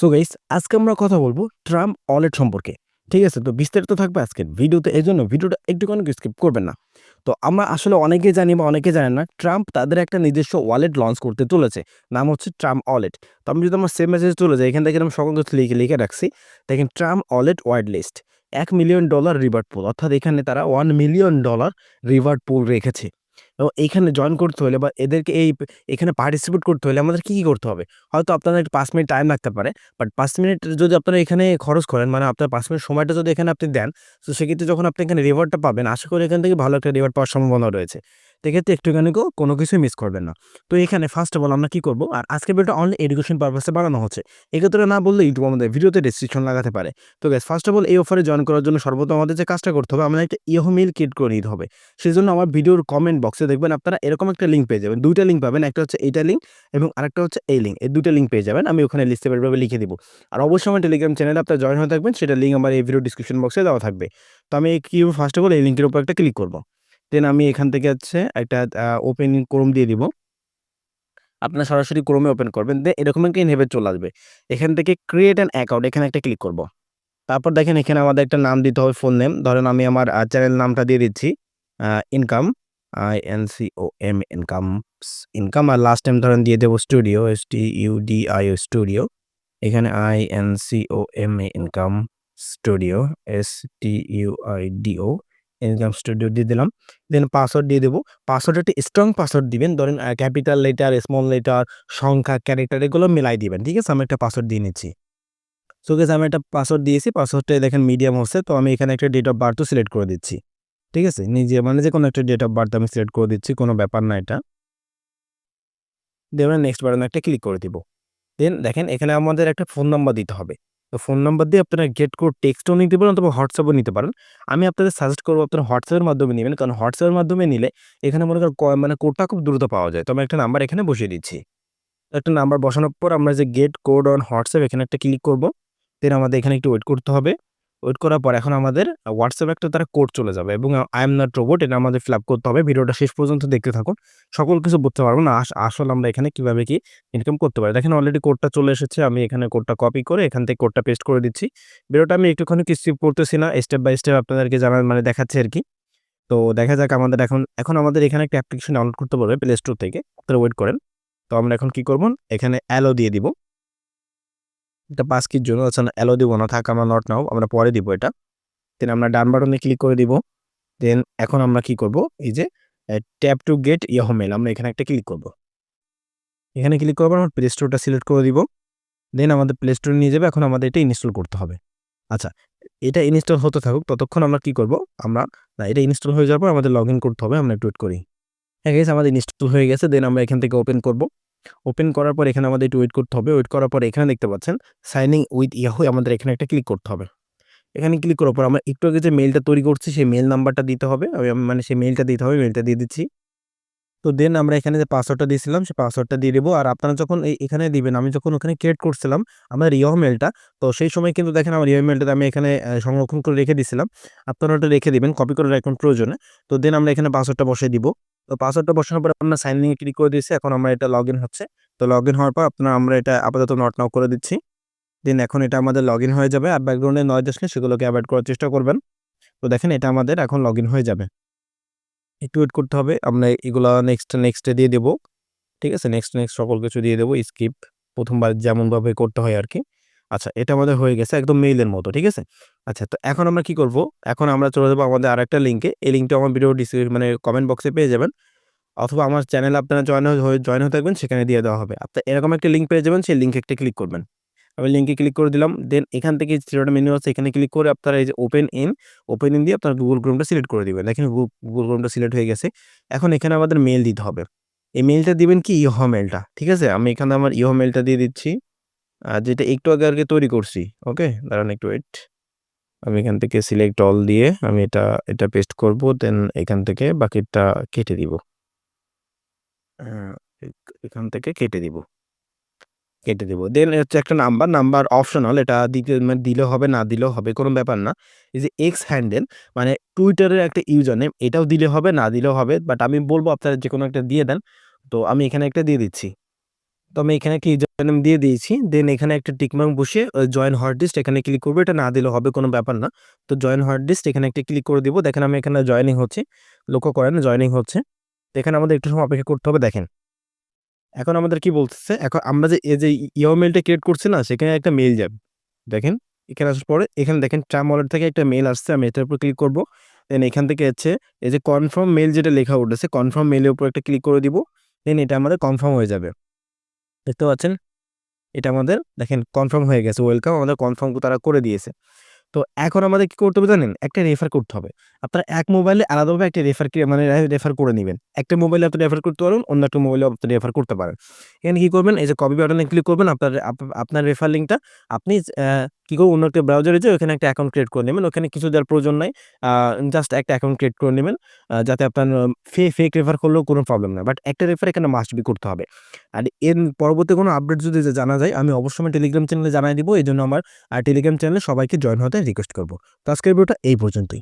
So guys আজকে আমরা কথা বলব ট্রাম্প ওয়ালেট সম্পর্কে। ঠিক আছে? তো বিস্তারিত থাকবে আজকের ভিডিওতে এই জন্য ভিডিওটা একটুখানি স্কিপ করবেন না। তো আমরা আসলে অনেকেই জানি বা অনেকে জানেন না ট্রাম্প তাদের একটা নিজস্ব ওয়ালেট লঞ্চ করতে চলেছে। নাম হচ্ছে ট্রাম্প ওয়ালেট তো আমি যদি আমার সেম মেসেজ চলে যাই, এখান থেকে আমি সকল কিছু লিখে লিখে রাখছি। দেখেন ট্রাম্প ওয়ালেট ওয়াইড লিস্ট এক মিলিয়ন ডলার রিভার্ট পুল অর্থাৎ এখানে তারা one million dollar revert pool রেখেছে। এবং এইখানে জয়েন করতে হলে বা এদেরকে এই এখানে পার্টিসিপেট করতে হলে আমাদের কী কী করতে হবে? হয়তো আপনাদের একটু পাঁচ মিনিট টাইম লাগতে পারে বাট পাঁচ মিনিট যদি আপনারা এখানে খরচ করেন মানে আপনার পাঁচ মিনিট সময়টা যদি এখানে আপনি দেন, তো সেক্ষেত্রে যখন আপনি এখানে রিওয়ার্ডটা পাবেন, আশা করি এখান থেকে ভালো একটা রিওয়ার্ড পাওয়ার সম্ভাবনা রয়েছে। সেক্ষেত্রে একটুখানিকেও কোনো কিছুই মিস করবেন না। তো এখানে ফার্স্ট অফ অল আমরা কী করব? আর আজকের ভিডিওটা অনলি এডুকেশন পারপাসে বানানো হচ্ছে। এক্ষেত্রে না বললে ইউটিউব আমাদের ভিডিওতে রেস্ট্রিকশন লাগাতে পারে। তো গ্যাস ফার্স্ট অফ অল এই অফারে জয়েন করার জন্য সর্বপ্রথম আমাদের যে কাজটা করতে হবে আমাদের একটা ইহো মিল কিট করে নিতে হবে। সেই জন্য আমার ভিডিওর কমেন্ট বক্সে দেখবেন আপনারা এরকম একটা লিঙ্ক পেয়ে যাবেন। দুইটা লিঙ্ক পাবেন, একটা হচ্ছে এইটা লিঙ্ক এবং আরেকটা হচ্ছে এই লিঙ্ক এই দুটো লিঙ্ক পেয়ে যাবেন, আমি ওখানে লিস্টে পেপারভাবে লিখে দিব। আর অবশ্যই আমার টেলিগ্রাম চ্যানেলে আপনারা জয়েন হয়ে থাকবেন, সেটা লিঙ্ক আমার এই ভিডিও ডিসক্রিপশন বক্সে দেওয়া থাকবে। তো আমি কি ফার্স্ট অফ অল এই লিঙ্কের উপর একটা ক্লিক করব। দেন আমি এখান থেকে হচ্ছে একটা ওপেন ক্রোম দিয়ে দিব। আপনার সরাসরি ক্রোমে ওপেন করবেন। দেন এরকম একটা ইনহেভেট চলে আসবে। এখান থেকে ক্রিয়েট অ্যান অ্যাকাউন্ট এখানে একটা ক্লিক করব। তারপর দেখেন এখানে আমাদের একটা নাম দিতে হবে ফুল নেম ধরেন আমি আমার চ্যানেল নামটা দিয়ে দিচ্ছি income I N C O M income income R last time ধরেন দিয়ে দেবো studio S T U D I O studio এখানে I N C O M E income studio S T U I D O income studio দিয়ে দিলাম। দেন password দিয়ে দেবো। Password একটা strong password দিবেন। ধরেন ক্যাপিটাল লেটার স্মল লেটার সংখ্যা character এগুলো মিলাই দিবেন। ঠিক আছে? আমি একটা পাসওয়ার্ড দিয়ে নিচ্ছি। সো গেছে আমি একটা পাসওয়ার্ড দিয়েছি। পাসওয়ার্ডটা দেখেন মিডিয়াম হচ্ছে। তো আমি এখানে একটা ডেট অফ বার্থও সিলেক্ট করে দিচ্ছি। ঠিক আছে? নিজে মানে যে কোনো একটা ডেট অফ বার্থ আমি সিলেক্ট করে দিচ্ছি। কোনো ব্যাপার না এটা। দেন নেক্সট বাটনে একটা ক্লিক করে দিব। দেন দেখেন, এখানে আমাদের একটা ফোন নাম্বার দিতে হবে। তো ফোন নাম্বার দিয়ে আপনারা গেট কোড টেক্সটও নিতে পারেন অথবা হোয়াটসঅ্যাপও নিতে পারেন। আমি আপনাদের সাজেস্ট করব আপনারা হোয়াটসঅ্যাপের মাধ্যমে নেবেন, কারণ হোয়াটসঅ্যাপের মাধ্যমে নিলে এখানে মনে করেন মানে কোডটা খুব দ্রুত পাওয়া যায়। তো আমি একটা নাম্বার এখানে বসিয়ে দিচ্ছি। একটা নাম্বার বসানোর পর আমরা যে গেট কোড অন হোয়াটসঅ্যাপ এখানে একটা ক্লিক করব। দেন আমাদের এখানে একটু ওয়েট করতে হবে। ওয়েট করার পর এখন আমাদের হোয়াটসঅ্যাপে একটা তারা কোড চলে যাবে এবং আই এম নট রোবট এটা আমাদের ফিল আপ করতে হবে। ভিডিওটা শেষ পর্যন্ত দেখতে থাকুন। সকল কিছু বুঝতে পারব না আসলে আমরা এখানে কীভাবে কি ইনকাম করতে পারি। দেখেন অলরেডি কোডটা চলে এসেছে, আমি এখানে কোডটা কপি করে এখান থেকে কোডটা পেস্ট করে দিচ্ছি। ভিডিওটা আমি একটুখানি কিছু করতেছি না স্টেপ বাই স্টেপ আপনাদেরকে জানার মানে দেখাচ্ছি আর কি। তো দেখা যাক আমাদের এখন এখন আমাদের এখানে একটা অ্যাপ্লিকেশন ডাউনলোড করতে পারবে প্লে স্টোর থেকে। আপনারা ওয়েট করেন। তো আমরা এখন কি করব? এখানে অ্যালো দিয়ে দিব। এটা পাঁচ কির জন্য আচ্ছা অ্যালো দিব না থাক আমরা নট নাও আমরা পরে দিব এটা। দেন আমরা ডান বাটনে ক্লিক করে দিব। দেন এখন আমরা কি করব? এই যে tap to get Yahoo mail আমরা এখানে একটা ক্লিক করব। এখানে ক্লিক করব আমরা প্লে স্টোরটা সিলেক্ট করে দিব। দেন আমাদের প্লে স্টোরে নিয়ে যাবে, এখন আমাদের এটা ইনস্টল করতে হবে। আচ্ছা এটা ইনস্টল হতে থাকুক, ততক্ষণ আমরা কি করব? আমরা, না, এটা ইনস্টল হয়ে যাওয়ার পর আমাদের লগ করতে হবে, আমরা একটু ওয়েট করি। হ্যাঁ গেছে আমাদের ইনস্টল হয়ে গেছে দেন আমরা এখান থেকে ওপেন করব। ওপেন করার পর এখানে আমাদের একটু ওয়েট করতে হবে। ওয়েট করার পর এখানে দেখতে পাচ্ছেন সাইনিং উইথ ইয়াহু আমাদের এখানে একটা ক্লিক করতে হবে। এখানে ক্লিক করার পর আমরা একটু আগে যে মেলটা তৈরি করছি, সেই মেল নাম্বারটা দিতে হবে। মানে সেই মেলটা দিতে হবে মেলটা দিয়ে দিচ্ছি। তো দেন আমরা এখানে যে পাসওয়ার্ডটা দিয়েছিলাম, সেই পাসওয়ার্ডটা দিয়ে দেবো। আর আপনারা যখন এখানে দিবেন, আমি যখন ওখানে ক্রিয়েট করছিলাম আমার ইয়ো মেলটা তো সেই সময় কিন্তু দেখেন আমার ইয়ো মেলটা আমি এখানে সংরক্ষণ করে রেখে দিয়েছিলাম। আপনারা ওটা রেখে দিবেন কপি করে রাখবেন প্রয়োজনে। তো দেন আমরা এখানে পাসওয়ার্ডটা বসিয়ে দিব। তো পাসওয়ার্ডটা বসানোর পর আমরা সাইন ইন ক্লিক করে দিয়েছি, এখন আমরা এটা লগ হচ্ছে। তো লগ হওয়ার পর আপনারা আমরা এটা আপাতত নট নাও করে দিচ্ছি। দেন এখন এটা আমাদের লগ হয়ে যাবে আর ব্যাকগ্রাউন্ডে নয় আসলে সেগুলোকে অ্যাভয়েড করার চেষ্টা করবেন। তো দেখেন এটা আমাদের এখন লগ হয়ে যাবে। একটু ওয়েট করতে হবে, আমরা এগুলো নেক্সট নেক্সটে দিয়ে দেবো। ঠিক আছে? নেক্সট নেক্সট সকল কিছু দিয়ে দেবো স্কিপ প্রথমবার যেমনভাবে করতে হয় আর কি। আচ্ছা এটা আমাদের হয়ে গেছে একদম মেইলের মতো, ঠিক আছে? আচ্ছা তো এখন আমরা কি করব? এখন আমরা চলে যাব আমাদের আরেকটা লিঙ্কে এই লিঙ্কটা আমার ভিডিও ডিসক্রিপশন মানে কমেন্ট বক্সে পেয়ে যাবেন। অথবা আমার চ্যানেল আপনারা জয়েন হয়ে জয়েন হয়ে থাকবেন, সেখানে দিয়ে দেওয়া হবে। আপনার এরকম একটা লিঙ্ক পেয়ে যাবেন, সেই লিঙ্কে একটা ক্লিক করবেন। আমি লিঙ্কে ক্লিক করে দিলাম দেন এখান থেকে থ্রিটা মেনু আছে, এখানে ক্লিক করে আপনারা এই যে ওপেন ইন ওপেন ইন দিয়ে আপনার গুগল ক্রোমটা সিলেক্ট করে দিবেন। দেখেন গুগল ক্রোমটা সিলেক্ট হয়ে গেছে। এখন এখানে আমাদের মেল দিতে হবে। এই মেলটা দিবেন কি? ইহো মেলটা ঠিক আছে? আমি এখানে আমার ইহো মেলটা দিয়ে দিচ্ছি। আর যেটা একটু আগে আগে তৈরি করছি ওকে দাঁড়ান একটু ওয়েট আমি এখান থেকে সিলেক্ট অল দিয়ে আমি এটা এটা পেস্ট করব দেন এখান থেকে বাকিটা কেটে দিব। এখান থেকে কেটে দিব। কেটে দেবো। দেন হচ্ছে একটা নাম্বার নাম্বার অপশনাল এটা দিতে মানে দিলেও হবে, না দিলেও হবে, কোনো ব্যাপার না। এই যে এক্স হ্যান্ডেল মানে টুইটারের একটা ইউজার নেম এটাও দিলে হবে, না দিলেও হবে বাট আমি বলব আপনারা যে কোনো একটা দিয়ে দেন। তো আমি এখানে একটা দিয়ে দিচ্ছি। তো আমি এখানে একটা ইউজার নেম দিয়ে দিয়েছি। দেন এখানে একটা টিক মার্ক বসিয়ে জয়েন হট লিস্ট এখানে ক্লিক করব এটা না দিলেও হবে, কোনো ব্যাপার না। তো জয়েন হট লিস্ট এখানে একটা ক্লিক করে দিব। দেখেন আমি এখানে জয়েনিং হচ্ছি। লক্ষ্য করেন জয়েনিং হচ্ছে। এখানে আমাদের একটু সময় অপেক্ষা করতে হবে, দেখেন। এখন আমাদের কি বলতেছে? এখন আমরা যে, এই যে ইয়াহু মেইলটা ক্রিয়েট করছি না? সেখানে একটা মেল যাবে। দেখেন, এখানে আসার পরে এখানে দেখেন ট্রাম ওয়ালেট থেকে একটা মেল আসছে। আমি এটার উপর ক্লিক করব দেন এখান থেকে হচ্ছে, এই যে কনফার্ম মেল যেটা লেখা উঠেছে কনফার্ম মেলের উপর একটা ক্লিক করে দিব। দেন এটা আমাদের কনফার্ম হয়ে যাবে। দেখতে পাচ্ছেন? এটা আমাদের দেখেন কনফার্ম হয়ে গেছে। ওয়েলকাম আমাদের কনফার্ম তারা করে দিয়েছে। তো এখন আমাদের কি করতে হবে জানেন? একটা রেফার করতে হবে। আপনার এক মোবাইলে আলাদাভাবে একটা রেফার মানে রেফার করে নেবেন একটা মোবাইলে আপনি রেফার করতে পারেন, অন্য একটা মোবাইলে আপনি রেফার করতে পারেন। এখানে কী করবেন? এই যে কপি বাটনে ক্লিক করবেন। আপনার আপ আপনার রেফার লিঙ্কটা আপনি কি করব অন্য একটা ব্রাউজারে যে ওখানে একটা অ্যাকাউন্ট ক্রিয়েট করে নেবেন ওখানে কিছু দেওয়ার প্রয়োজন নাই। জাস্ট একটা অ্যাকাউন্ট ক্রিয়েট করে নেবেন যাতে আপনার ফে ফেক রেফার করলেও কোনো প্রবলেম নয় বাট একটা রেফার এখানে মাস্ট বি করতে হবে। আর এর পরবর্তী কোনো আপডেট যদি জানা যায়, আমি অবশ্যই টেলিগ্রাম চ্যানেলে জানাই দিব। এই জন্য আমার টেলিগ্রাম চ্যানেলে সবাইকে জয়েন হতে রিকোয়েস্ট করব তো আজকের ভিডিওটা এই পর্যন্তই।